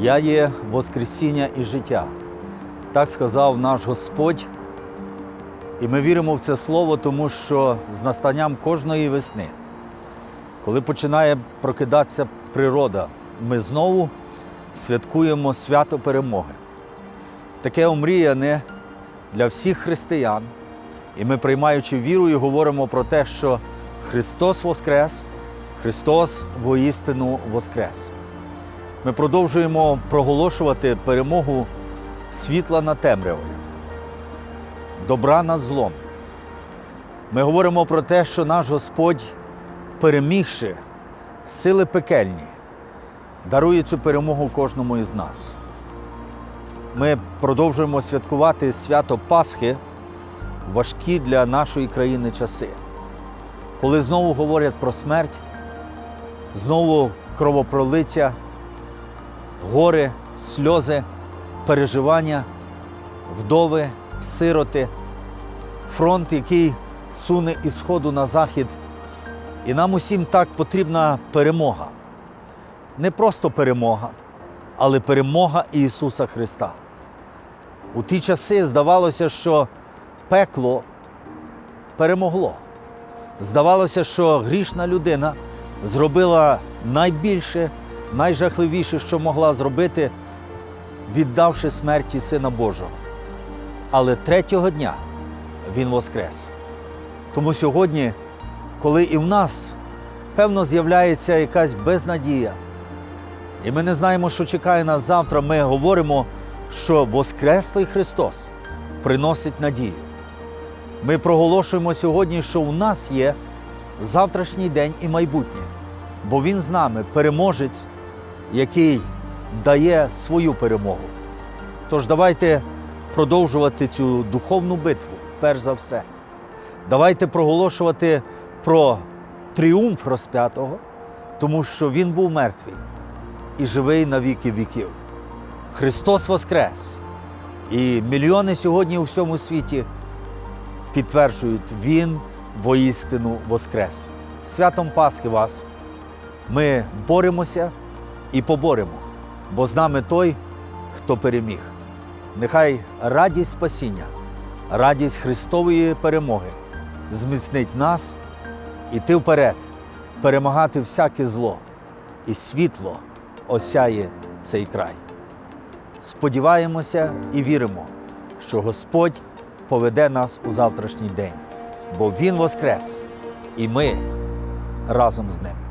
Я є Воскресіння і життя. Так сказав наш Господь. І ми віримо в це слово, тому що з настанням кожної весни, коли починає прокидатися природа, ми знову святкуємо свято перемоги. Таке омріяне для всіх християн. І ми, приймаючи вірою, говоримо про те, що Христос Воскрес, Христос воістину Воскрес. Ми продовжуємо проголошувати перемогу світла над темрявою, добра над злом. Ми говоримо про те, що наш Господь, перемігши сили пекельні, дарує цю перемогу кожному із нас. Ми продовжуємо святкувати свято Пасхи важкі для нашої країни часи, коли знову говорять про смерть, знову кровопролиття горе, сльози, переживання, вдови, сироти, фронт, який суне із сходу на захід. І нам усім так потрібна перемога. Не просто перемога, але перемога Ісуса Христа. У ті часи здавалося, що пекло перемогло. Здавалося, що грішна людина зробила найбільше, найжахливіше, що могла зробити, віддавши смерті Сина Божого. Але третього дня Він воскрес. Тому сьогодні, коли і в нас, певно, з'являється якась безнадія, і ми не знаємо, що чекає нас завтра, ми говоримо, що Воскреслий Христос приносить надію. Ми проголошуємо сьогодні, що у нас є завтрашній день і майбутнє, бо Він з нами переможець, який дає свою перемогу. Тож давайте продовжувати цю духовну битву, перш за все. Давайте проголошувати про тріумф розп'ятого, тому що Він був мертвий і живий на віки віків. Христос Воскрес! І мільйони сьогодні у всьому світі підтверджують, Він воістину Воскрес. Святом Пасхи вас! Ми боремося і поборемо, бо з нами той, хто переміг. Нехай радість спасіння, радість Христової перемоги зміцнить нас іти вперед, перемагати всяке зло, і світло осяє цей край. Сподіваємося і віримо, що Господь поведе нас у завтрашній день, бо Він воскрес, і ми разом з ним.